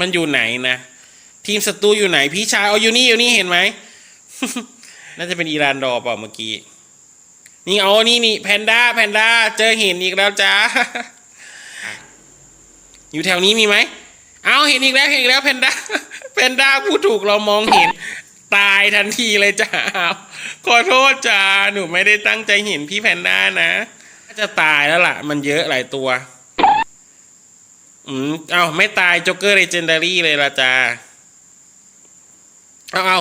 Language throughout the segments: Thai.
มันอยู่ไหนนะ ทีมศัตรูอยู่ไหนพี่ชายเอาอยู่นี่อยู่นี่เห็นไหม น่าจะเป็นอีรานดอร์เปล่าเมื่อกี้ นี่เอานี่นี่แพนด้าแพนด้าเจอเห็นอีกแล้วจ้า อยู่แถวนี้มีไหม เอาเห็นอีกแล้วเห็นอีกแล้วแพนด้าแพนด้าผู้ถูกเรามองเห็นตายทันทีเลยจ้าขอโทษจ้าหนูไม่ได้ตั้งใจเห็นพี่แพนด้านะ จะตายแล้วล่ะ มันเยอะหลายตัว อืมเอาไม่ตายจ็อกเกอร์เลเจนดารี่เลยละจ้าเอาเอา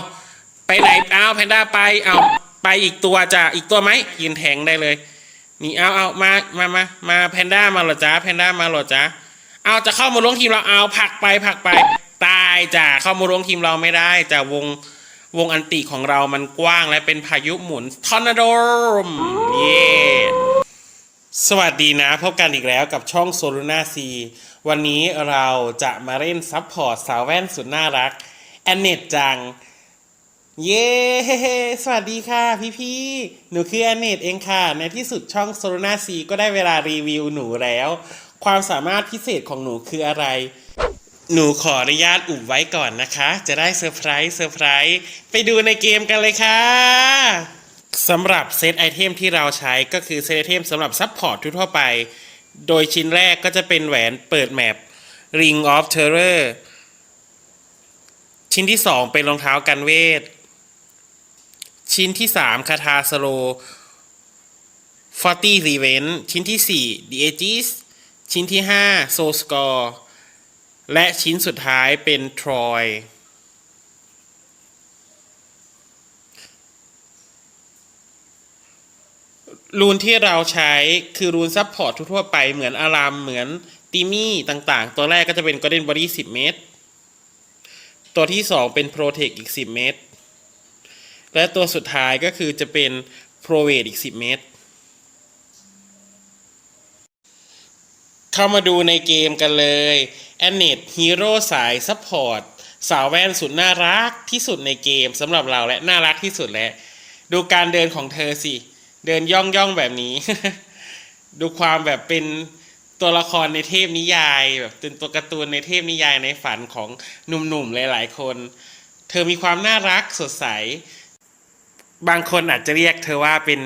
ไปไหนเอาแพนด้าไปเอาไปอีกตัวจ้าอีกตัวไหมยืนแทงได้เลย นี่เอาเอามามามามาแพนด้ามาหรอจ้าแพนด้ามาหรอจ้าเอาจะเข้ามาล้วงทีมเราเอาผักไปผักไป ตายจ้าเข้ามาล้วงทีมเราไม่ได้จ้าวงวงอันติของเรามันกว้างและเป็นพายุหมุนทอร์นาโดมเย้ สวัสดีนะ พบกันอีกแล้วกับช่องโซลูนาซีวันนี้เราจะมาเล่นซับพอร์ตสาวแว่นสุดน่ารัก แอนเนตจัง เย้ สวัสดีค่ะพี่พี่ๆหนูคือแอนเนตเองค่ะ ในที่สุดช่องโซโ n นาซีก็ได้เวลารีวิวหนูแล้ว ความสามารถพิเศษของหนูคืออะไร หนูขออนุญาตอุบไว้ก่อนนะคะ จะได้เซอร์ไพรส์เซอร์ไพรส์ไปดูในเกมกันเลยค่ะ สำหรับเซตไอเทมที่เราใช้ก็คือเซตไอเทมสำหรับซัพพอร์ตทั่วไป โดยชิ้นแรกก็จะเป็นแหวนเปิดแมป Ring of Terror ชิ้นที่ 2 เป็นรองเท้ากันเวท ชิ้นที่ 3 คาทาสโล40 r e v e n ชิ้นที่ 4 The Aegis ชิ้นที่ 5 Soul Score และชิ้นสุดท้ายเป็น Troy รูนที่เราใช้คือรูนซับพอร์ตทั่วไปเหมือนอารามเหมือนติมี่ต่างๆ ตัวแรกก็จะเป็น Golden Body 10 เมตร ตัวที่ 2 เป็น Protect อีก 10 เมตร และตัวสุดท้ายก็คือจะเป็น Pro w e i g h t อีก 10 เมตร เข้ามาดูในเกมกันเลย a n n e t Hero สายซัพพอร์ตสาวแว่นสุดน่ารักที่สุดในเกมสำหรับเราและน่ารักที่สุดแล้วดูการเดินของเธอสิ เดินย่องย่องแบบนี้ ดูความแบบเป็นตัวละครในเทพนิยายแบบเป็นตัวการ์ตูนในเทพนิยายในฝันของหนุ่มๆหลาย ๆ คน เธอมีความน่ารักสดใส บางคนอาจจะเรียกเธอว่าเป็น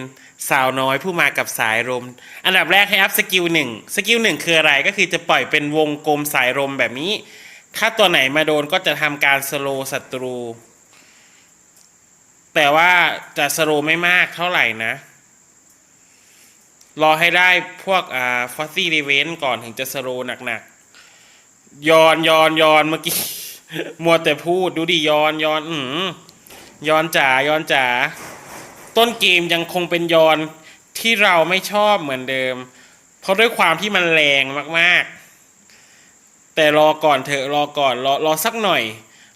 สาวน้อยผู้มากับสายลมอันดับแรกให้อัพสกิลหนึ่งสกิลหนึ่งคืออะไรก็คือจะปล่อยเป็นวงกลมสายลมแบบนี้ ถ้าตัวไหนมาโดนก็จะทำการสโลศัตรู แต่ว่าจะสโลไม่มากเท่าไหร่นะ รอให้ได้พวกอ่าฟอสซี่รีเวนก่อนถึงจะสโลว์หนักๆยอนยอนยอนเมื่อกี้ มัวแต่พูดดูดิยอนยอนอืมยอนจ๋ายอนจ๋าต้นเกมยังคงเป็นยอนที่เราไม่ชอบเหมือนเดิม เพราะด้วยความที่มันแรงมากๆ แต่รอก่อนเถอะรอก่อนรอรอสักหน่อย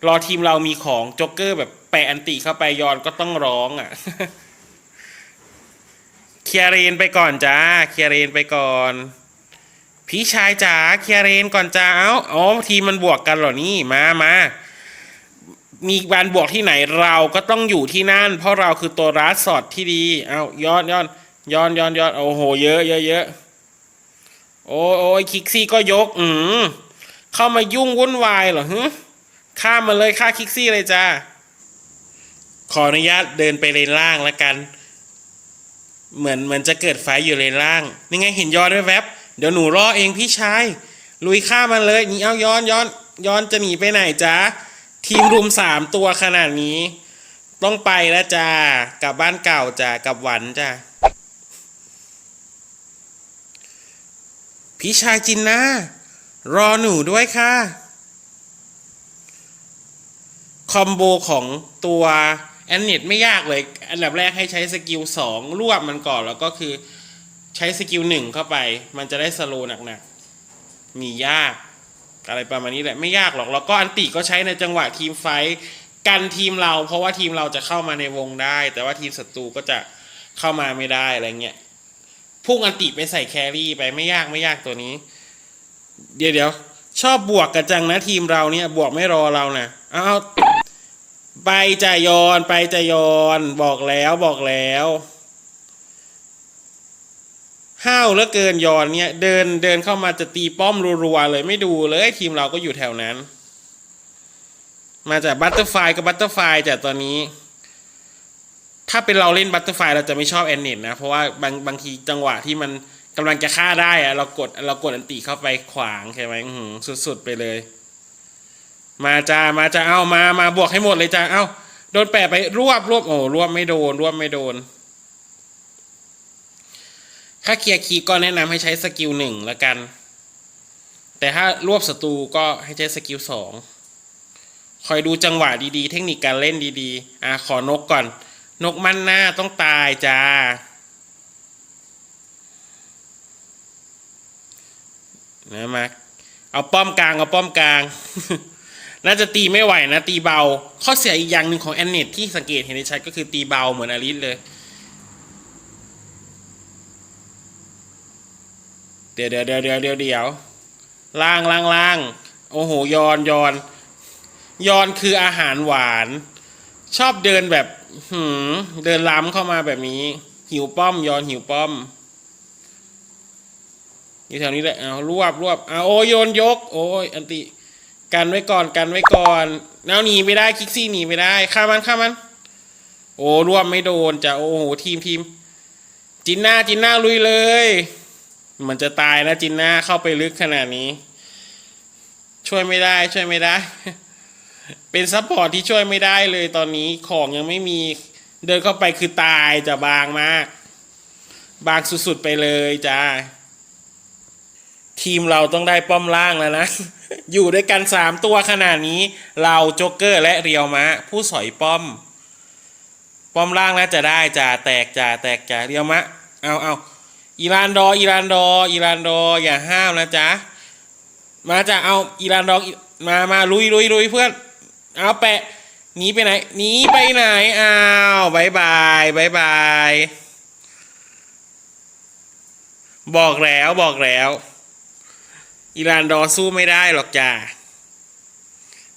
รอทีมเรามีของจ็อกเกอร์แบบแปะอันติเข้าไปยอนก็ต้องร้องอะ่ะ เคียร์เรนไปก่อนจ้าเคียร์เรนไปก่อน พี่ชายจ๋าเคียร์เรนก่อนจ้าเอ้าอ๋อทีมันบวกกันเหรอนี่มามามีการบวกที่ไหนเราก็ต้องอยู่ที่นั่น เพราะเราคือตัวรัสสอดที่ดี เอาย้อนย้อนย้อนย้อนย้อนโอ้โห เยอะเยอะเยอะโอ้ยโอ้ยคิกซี่ก็ยก อืมเข้ามายุ่งวุ่นวายเหรอฮึข้ามมาเลยฆ่าคิกซี่เลยจ้า ขออนุญาตเดินไปเลนล่างแล้วกัน เหมือนเหมือนจะเกิดไฟอยู่เลนล่างนี่ไงเห็นย้อนด้วยแวบเดี๋ยวหนูรอเองพี่ชาย ลุยข้ามันเลยนี่เอาย้อนย้อนย้อนจะหนีไปไหนจ้าทีมรุมสามตัวขนาดนี้ ต้องไปแล้วจ้ากลับบ้านเก่าจ้ากลับหวันจ้าพี่ชายจินนะรอหนูด้วยค่ะ คอมโบของตัว แอนเนตไม่ยากเลย อันดับแรกให้ใช้สกิลสองรวบมันก่อนแล้วก็คือใช้สกิลหนึ่งเข้าไป มันจะได้สโลว์หนักๆ มียากอะไรประมาณนี้แหละไม่ยากหรอกแล้วก็อันติก็ใช้ในจังหวะทีมไฟกันทีมเรา เพราะว่าทีมเราจะเข้ามาในวงได้ แต่ว่าทีมศัตรูก็จะเข้ามาไม่ได้อะไรเงี้ยพุ่งอันติไปใส่แครี่ไปไม่ยากไม่ยากตัวนี้ เดี๋ยวเดี๋ยวชอบบวกกันจังนะทีมเราเนี่ยบวกไม่รอเรานะเอา ไปจะยอนไปจะยอนบอกแล้วบอกแล้วห้าวเหลือเกินยอนเนี่ยเดินเดินเข้ามาจะตีป้อมรัวๆเลยไม่ดูเลยทีมเราก็อยู่แถวนั้น มาจากบัตเตอร์ไฟกับบัตเตอร์ไฟจากตอนนี้ ถ้าเป็นเราเล่นบัตเตอร์ไฟเราจะไม่ชอบแอนเน็ตนะ เพราะว่าบางบางทีจังหวะที่มันกำลังจะฆ่าได้อะเรากดเรากดอันติเข้าไปขวางใช่ไหมสุดๆไปเลย มาจ้ามาจ้าเอามามาบวกให้หมดเลยจ้าเอาโดนแปะไปรวบรวบโอ้รวบไม่โดนรวบไม่โดน ถ้าเคลียร์คีย์ก็แนะนำให้ใช้สกิลหนึ่งละกัน แต่ถ้ารวบศัตรูก็ให้ใช้สกิลสองคอยดูจังหวะดีๆ เทคนิคการเล่นดีๆ อะขอนกก่อน นกมันหน้าต้องตายจ้า นะมาเอาป้อมกลาง เอาป้อมกลาง น่าจะตีไม่ไหวนะตีเบา ข้อเสียอีกอย่างหนึ่งของแอนเนตที่สังเกตเห็นได้ชัดก็คือตีเบาเหมือนอลิสเลย เดี๋ยวเดี๋ยวเดี๋ยวเดี๋ยวเดี๋ยวเดี๋ยวล่างล่างล่างโอ้โหยอนยอนยอนคืออาหารหวาน ชอบเดินแบบหืมเดินล้ำเข้ามาแบบนี้ หิวป้อมยอนหิวป้อมอยู่แถวนี้แหละเอารวบรวบเอาโอ้ยโยนยก โอ้ยอันติ กันไว้ก่อนกันไว้ก่อนเอาหนีไม่ได้คิกซี่หนีไม่ได้ฆ่ามันฆ่ามัน โอ้รวบไม่โดนจะโอ้โหทีมทีมจินหน้าจินหน้าลุยเลยมันจะตายนะจินหน้าเข้าไปลึกขนาดนี้ ช่วยไม่ได้ช่วยไม่ได้ เป็นซัพพอร์ตที่ช่วยไม่ได้เลยตอนนี้ของยังไม่มีเดินเข้าไปคือตายจะบางมาก บางสุดๆไปเลยจ้าทีมเราต้องได้ป้อมล่างแล้วนะ อยู่ด้วยกันสามตัวขนาดนี้ เราโจ๊กเกอร์และเรียวมะ ผู้สอยป้อม ป้อมล่างแล้วจะได้จ่าแตกจ่าแตกจ่าเรียวมะ เอาเอาอีรานดออีรานดออีรานดออย่าห้ามนะจ๊ะ มาจะเอาอีรานดอมามาลุยลุยลุยเพื่อน เอาแปะหนีไปไหนหนีไปไหนอ้าวบายบายบายบาย บอกแล้วบอกแล้ว อิรานดอสู้ไม่ได้หรอกจ้า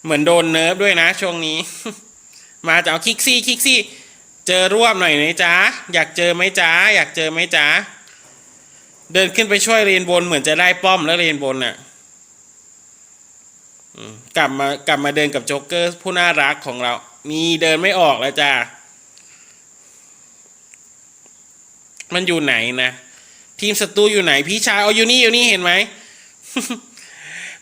เหมือนโดนเนิร์ฟด้วยนะช่วงนี้ มาจะเอาคิกซี่คิกซี่ เจอรวบหน่อยไหมจ๊ะอยากเจอไหมจ๊ะอยากเจอไหมจ๊ะเดินขึ้นไปช่วยเรนบนเหมือนจะได้ป้อมแล้วเรนบนน่ะกลับมากลับมาเดินกับโจ๊กเกอร์ผู้น่ารักของเรา มีเดินไม่ออกแล้วจ้ามันอยู่ไหนนะทีมศัตรูอยู่ไหนพี่ชายเอาอยู่นี่อยู่นี่เห็นไหม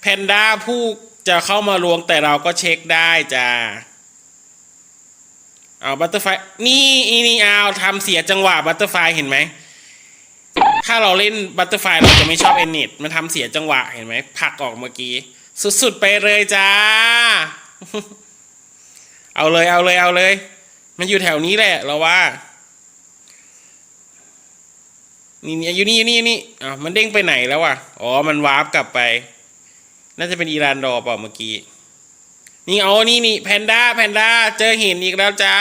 แพนด้าผู้จะเข้ามาลวงแต่เราก็เช็คได้จ้าเอาบัตเตอร์ไฟนี่อีนี่เอาทำเสียจังหวะบัตเตอร์ไฟเห็นไหม ถ้าเราเล่นบัตเตอร์ไฟเราจะไม่ชอบเอเนตมันทำเสียจังหวะเห็นไหมผลักออกเมื่อกี้ สุดๆไปเลยจ้า เอาเลยเอาเลยเอาเลย มันอยู่แถวนี้แหละเราว่า นี่นี่อยู่นี่อยู่นี่อยู่นี่อะมันเด้งไปไหนแล้วอะอ๋อมันวาร์ปกลับไป น่าจะเป็นอีรานดอเปล่าเมื่อกี้นี่เอานี่นี่แพนด้าแพนด้าเจอหินอีกแล้วจ้า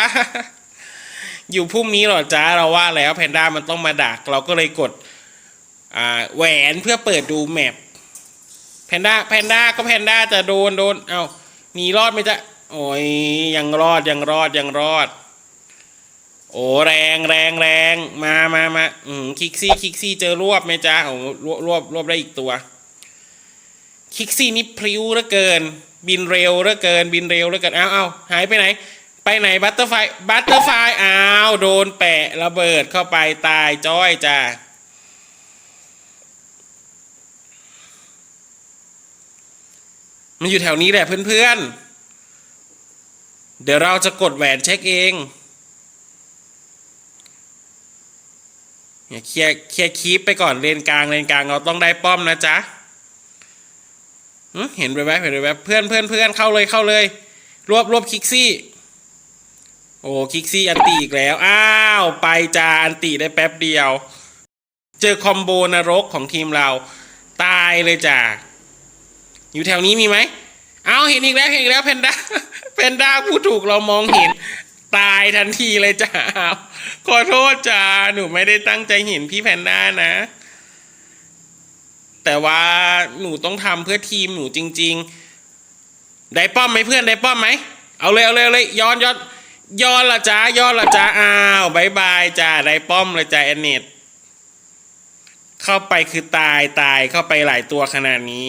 อยู่พุ่มนี้หรอจ้าเราว่าแล้วแพนด้ามันต้องมาดัก เราก็เลยกดอ่าแหวนเพื่อเปิดดูแมปแพนด้าแพนด้าก็แพนด้าจะโดนโดนเอาหนีรอดไหมจ๊ะโอ้ยยังรอดยังรอดยังรอด โอ้แรงแรงแรงมามามาอืมคิกซี่คิกซี่เจอรวบไหมจ๊ะโอ้รวบรวบรวบได้อีกตัว คิกซี่นี่พริ้วเหลือเกิน บินเร็วเหลือเกิน บินเร็วเหลือเกินอ้าวอ้าวหายไปไหน ไปไหนบัตเตอร์ไฟบัตเตอร์ไฟอ้าวโดนแปะระเบิดเข้าไปตายจ้อยจ้ามันอยู่แถวนี้แหละเพื่อนๆ เดี๋ยวเราจะกดแหวนเช็คเอง เนี่ยเคลียร์เคลียร์คีปไปก่อนเลนกลางเลนกลางเราต้องได้ป้อมนะจ๊ะเห็นไปไหมเห็นไปไหมเพื่อนเพื่อนเพื่อนเข้าเลยเข้าเลย รวบรวบคิกซี่ โอ้คิกซี่อันตีอีกแล้ว อ้าว ไปจาอันตีได้แป๊บเดียว เจอคอมโบนรกของทีมเรา ตายเลยจ้ะอยู่แถวนี้มีไหม เอาเห็นอีกแล้วเห็นอีกแล้วแพนด้าแพนด้าผู้ถูกเรามองเห็น ตายทันทีเลยจ้าขอโทษจ้าหนูไม่ได้ตั้งใจเห็นพี่แพนด้านะ แต่ว่าหนูต้องทำเพื่อทีมหนูจริง ๆ ได้ป้อมไหมเพื่อนได้ป้อมไหมเอาเลยเอาเลยเอาเลยย้อนย้อนย้อนละจ้าย้อนละจ้าอ้าวบายบายจ้าได้ป้อมเลยจ้าแอนเนตเข้าไปคือตายตายเข้าไปหลายตัวขนาดนี้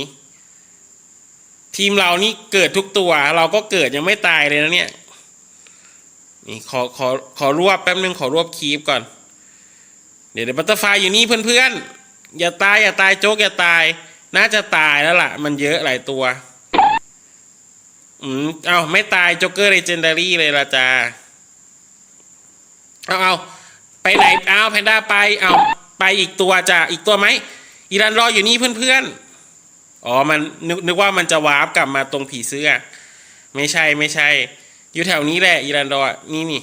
ทีมเรานี่เกิดทุกตัว เราก็เกิดยังไม่ตายเลยนะเนี่ย นี่ขอขอขอรวบแป๊บนึงขอรวบคีบก่อนเดี๋ยวเดี๋ยวบัตเตอร์ไฟอยู่นี่เพื่อนๆ อย่าตายอย่าตายโจ๊กอย่าตาย น่าจะตายแล้วล่ะ มันเยอะหลายตัว อืม เอาไม่ตายโจ๊กเกอร์เลเจนดารี่เลยละจ้า เอาเอาไปไหน เอาแพนด้าไป เอาไปอีกตัวจ้ะอีกตัวไหมอีรันรออยู่นี่เพื่อนๆ อ๋อ มันนึกนึกว่ามันจะวาร์ปกลับมาตรงผีเสื้อ ไม่ใช่ไม่ใช่ อยู่แถวนี้แหละอีรันรอนี่นี่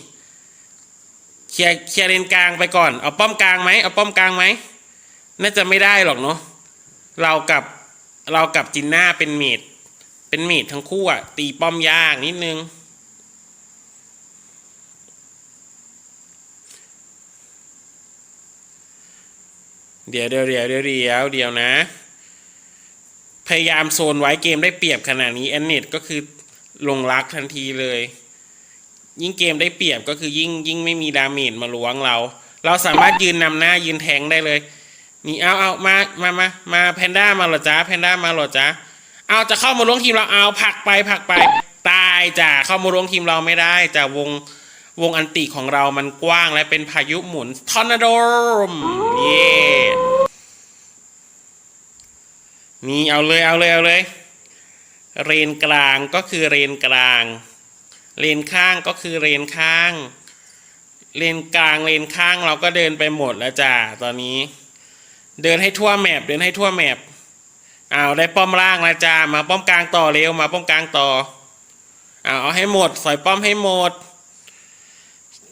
เคลียร์เคลียร์เลนกลางไปก่อน เอาป้อมกลางไหมเอาป้อมกลางไหมน่าจะไม่ได้หรอกเนาะเรากับเรากับจินน่าเป็นเมดเป็นเมดทั้งคู่อะตีป้อมยากนิดนึงเดี๋ยวเดี๋ยวเดี๋ยวเดี๋ยวเดี๋ยวเดี๋ยวนะ พยายามโซนไว้เกมได้เปรียบขนาดนี้แอนเน็ตก็คือลงรักทันทีเลย ยิ่งเกมได้เปรียบก็คือยิ่งยิ่งไม่มีดาเมจมาล้วงเรา เราสามารถยืนนำหน้ายืนแทงได้เลยนี่เอาเอามามามามาแพนด้ามาหรอจ้าแพนด้ามาหรอจ้าเอาจะเข้ามาล้วงทีมเราเอาผักไปผักไป ตายจ้ะเข้ามาล้วงทีมเราไม่ได้จ้ะวงวงอันติของเรามันกว้างและเป็นพายุหมุนทอร์นาโดมเย่นี่เอาเลยเอาเลยเอาเลย เรนกลางก็คือเรนกลาง เลนข้างก็คือเลนข้าง เลนกลางเลนข้างเราก็เดินไปหมดแล้วจ้ะตอนนี้ เดินให้ทั่วแมปเดินให้ทั่วแมปเอาได้ป้อมล่างแล้วจ้ามาป้อมกลางต่อเร็วมาป้อมกลางต่อเอาเอาให้หมดสอยป้อมให้หมด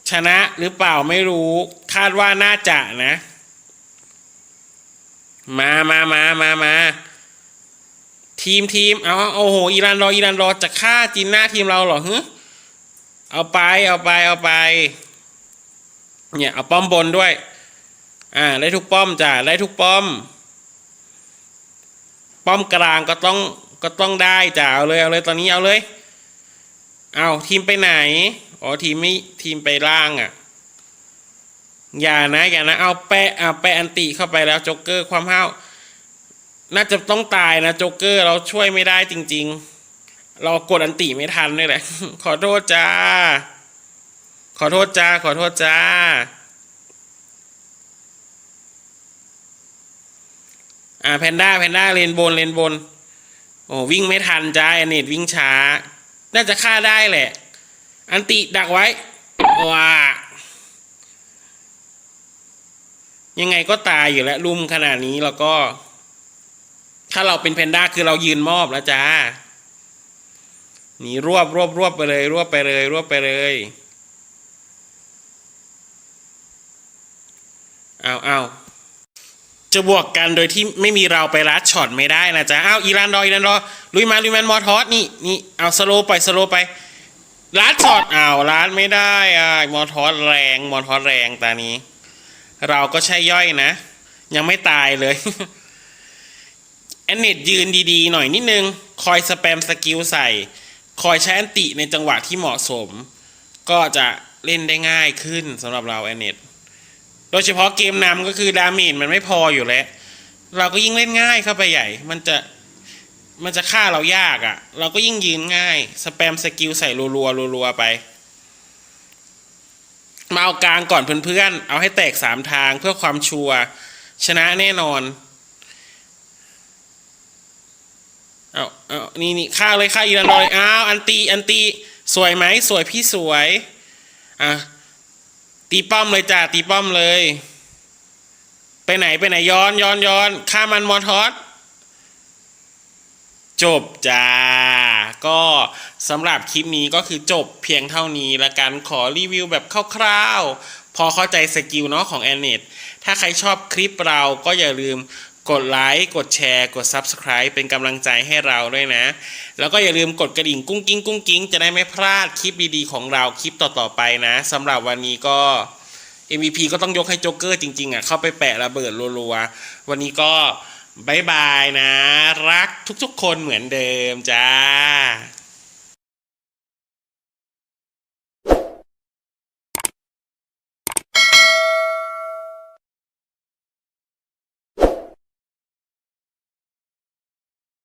ชนะหรือเปล่าไม่รู้ คาดว่าน่าจะนะ มามามามามาทีมทีมเอาเอโอ้โหอิรันรออิรันรอจะฆ่าจีนหน้าทีมเราเหรอฮึ เอาไปเอาไปเอาไป เนี่ยเอาป้อมบนด้วย อ่าได้ทุกป้อมจ้ะได้ทุกป้อม ป้อมกลางก็ต้องก็ต้องได้จ้ะเอาเลยเอาเลยตอนนี้เอาเลยเอาทีมไปไหนอ๋อทีมไม่ทีมไปล่างอะอย่านะอย่านะเอาแปะเอาแปะอันติเข้าไปแล้วโจ๊กเกอร์ความห้าวน่าจะต้องตายนะโจ๊กเกอร์เราช่วยไม่ได้จริง ๆ เรากดอันติไม่ทันนี่แหละ ขอโทษจ้า ขอโทษจ้า ขอโทษจ้า อ่าแพนด้าแพนด้าเลนบนเลนบน โอ้วิ่งไม่ทันจ้าแอนเนตวิ่งช้า น่าจะฆ่าได้แหละ อันติดักไว้ ว้า ยังไงก็ตายอยู่แล้วลุมขนาดนี้แล้วก็ ถ้าเราเป็นแพนด้าคือเรายืนมอบแล้วจ้า นี่รวบรวบรวบไปเลยรวบไปเลยรวบไปเลยเอาเอาจะบวกกันโดยที่ไม่มีเราไปรัดช็อตไม่ได้นะจ๊ะเอาอีรานรออีรานรอลุยมาลุยแมนมอทอสนี่นี่เอาสโลไปสโลไปรัดช็อตอ้าวรัดไม่ได้อะมอทอสแรงมอทอสแรงตานี้ เราก็ใช่ย่อยนะ ยังไม่ตายเลยแอนเนตยืนดีๆ หน่อยนิดนึง คอยสแปมสกิลใส่ คอยใช้อันติในจังหวะที่เหมาะสม ก็จะเล่นได้ง่ายขึ้นสำหรับเราแอนเนตโดยเฉพาะเกมนำก็คือดาเมจมันไม่พออยู่แล้ว เราก็ยิ่งเล่นง่ายเข้าไปใหญ่ มันจะมันจะฆ่าเรายากอะ่ะ เราก็ยิ่งยืนง่าย สแปมสกิลใส่รัวๆรัวๆไป มาเอากลางก่อนเพื่อนๆ เอาให้แตกสามทางเพื่อความชัวร์ชนะแน่นอน เอาเอานี่นี่ฆ่าเลยฆ่าอีรันอยอ้าวอันตีอันตีสวยไหมสวยพี่สวยอะตีป้อมเลยจ้าตีป้อมเลย ไปไหนไปไหนย้อนย้อนย้อนฆ่ามันมอทอสจบจ้า ก็สำหรับคลิปนี้ก็คือจบเพียงเท่านี้ละกันขอรีวิวแบบคร่าวๆ พอเข้าใจสกิลเนาะของแอนเนตถ้าใครชอบคลิปเราก็อย่าลืม กดไลค์กดแชร์ กด Subscribe เป็นกำลังใจให้เราด้วยนะ แล้วก็อย่าลืมกดกระดิ่งกุ้งกิ้งกุ้งกิ้งจะได้ไม่พลาดคลิปดีๆของเราคลิปต่อๆไปนะสำหรับวันนี้ก็ MVP ก็ต้องยกให้โจ๊กเกอร์จริงๆอะเข้าไปแปะระเบิดรัวๆวันนี้ก็บายบายนะ รักทุกๆคนเหมือนเดิมจ้า